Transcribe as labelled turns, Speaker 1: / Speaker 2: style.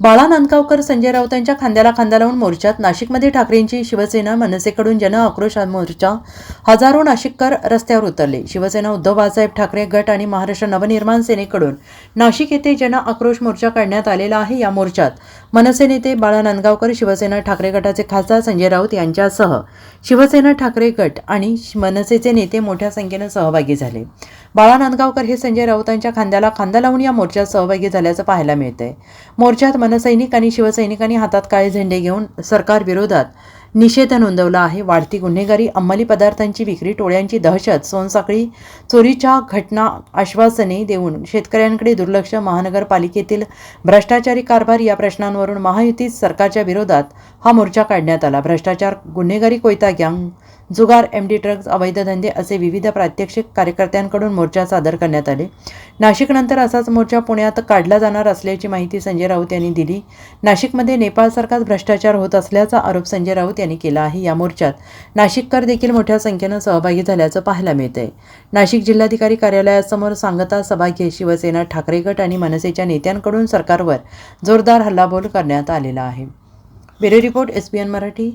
Speaker 1: बाळा नांदगावकर संजय राऊत यांच्या खांद्याला खांदा लावून मोर्चात नाशिकमध्ये ठाकरेंची शिवसेना मनसेकडून जन आक्रोश मोर्चा. हजारो नाशिककर रस्त्यावर उतरले. शिवसेना उद्धव बाळासाहेब ठाकरे गट आणि महाराष्ट्र नवनिर्माण सेनेकडून नाशिक येथे जन आक्रोश मोर्चा काढण्यात आलेला आहे या मोर्चात. मनसे नेते बाळा नांदगावकर शिवसेना ठाकरे गटाचे खासदार संजय राऊत यांच्यासह शिवसेना ठाकरे गट आणि मनसेचे नेते मोठ्या संख्येनं सहभागी झाले. बाळा नांदगावकर हे संजय राऊतांच्या खांद्याला खांदा लावून या मोर्चात सहभागी झाल्याचं पाहायला मिळतंय. मोर्चात मनसैनिक आणि शिवसैनिकांनी हातात काळे झेंडे घेऊन सरकारविरोधात निषेध नोंदवला आहे. वाढती गुन्हेगारी अंमली पदार्थांची विक्री टोळ्यांची दहशत सोनसाखळी चोरीच्या घटना आश्वासने देऊन शेतकऱ्यांकडे दुर्लक्ष महानगरपालिकेतील भ्रष्टाचारी कारभार या प्रश्नांवरून महायुतीत सरकारच्या विरोधात हा मोर्चा काढण्यात आला. भ्रष्टाचार गुन्हेगारी कोयता गँग जुगार एम डी ड्रग्ज अवैध धंदे असे विविध प्रात्यक्षिक कार्यकर्त्यांकडून मोर्चा सादर करण्यात आले. नाशिकनंतर असाच मोर्चा पुण्यात काढला जाणार असल्याची माहिती संजय राऊत यांनी दिली. नाशिकमध्ये नेपाळसारखाच भ्रष्टाचार होत असल्याचा आरोप संजय राऊत यांनी केला आहे. या मोर्चात नाशिककर देखील मोठ्या संख्येनं सहभागी झाल्याचं पाहायला मिळतंय. नाशिक जिल्हाधिकारी कार्यालयासमोर सांगता सभा घेत शिवसेना ठाकरे गट आणि मनसेच्या नेत्यांकडून सरकारवर जोरदार हल्लाबोल करण्यात आलेला आहे. Bureau report S Marathi